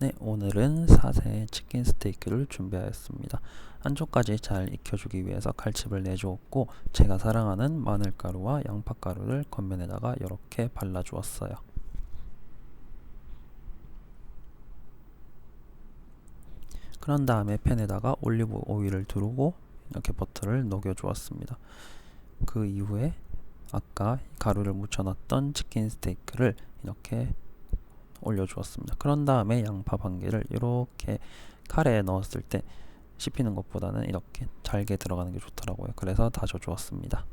네, 오늘은 사세 치킨 스테이크를 준비하였습니다. 안쪽까지 잘 익혀주기 위해서 칼집을 내주었고 제가 사랑하는 마늘가루와 양파가루를 겉면에다가 이렇게 발라주었어요. 그런 다음에 팬에다가 올리브 오일을 두르고 이렇게 버터를 녹여주었습니다. 그 이후에 아까 가루를 묻혀놨던 치킨 스테이크를 이렇게 올려주었습니다. 그런 다음에 양파 반 개를 이렇게 카레에 넣었을 때 씹히는 것보다는 이렇게 잘게 들어가는 게 좋더라고요. 그래서 다져주었습니다.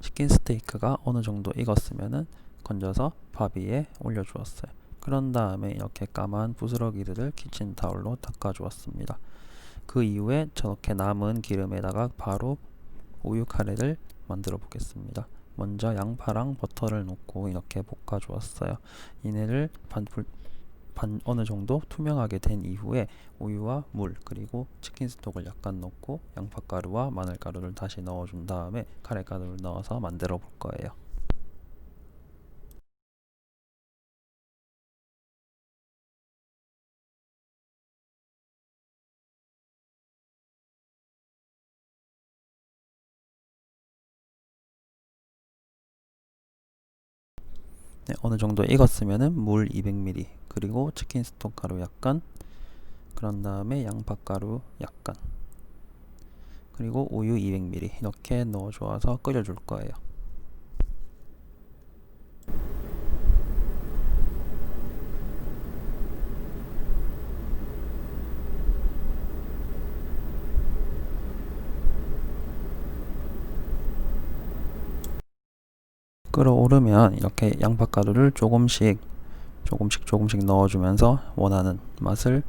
치킨 스테이크가 어느 정도 익었으면은 건져서 밥 위에 올려주었어요. 그런 다음에 이렇게 까만 부스러기들을 키친 타올로 닦아주었습니다. 그 이후에 저렇게 남은 기름에다가 바로 우유 카레를 만들어 보겠습니다. 먼저 양파랑 버터를 넣고 이렇게 볶아 주었어요. 이내를 반, 불, 반 어느 정도 투명하게 된 이후에 우유와 물 그리고 치킨 스톡을 약간 넣고 양파가루와 마늘가루를 다시 넣어준 다음에 카레가루를 넣어서 만들어 볼 거예요. 네, 어느 정도 익었으면은 물 200ml 그리고 치킨 스톡 가루 약간 그런 다음에 양파 가루 약간 그리고 우유 200ml 이렇게 넣어 주어서 끓여 줄 거예요. 끓어오르면 이렇게 양파가루를 조금씩 조금씩 조금씩 넣어주면서 원하는 맛을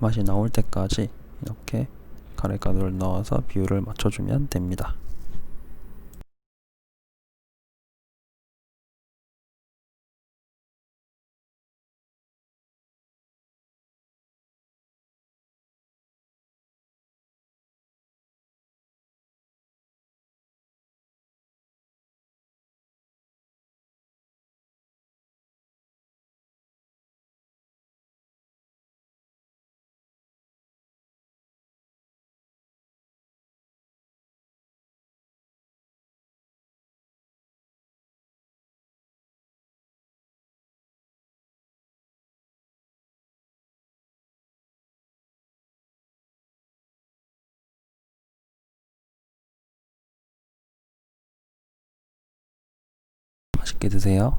맛이 나올 때까지 이렇게 카레가루를 넣어서 비율을 맞춰주면 됩니다. 맛있게 드세요.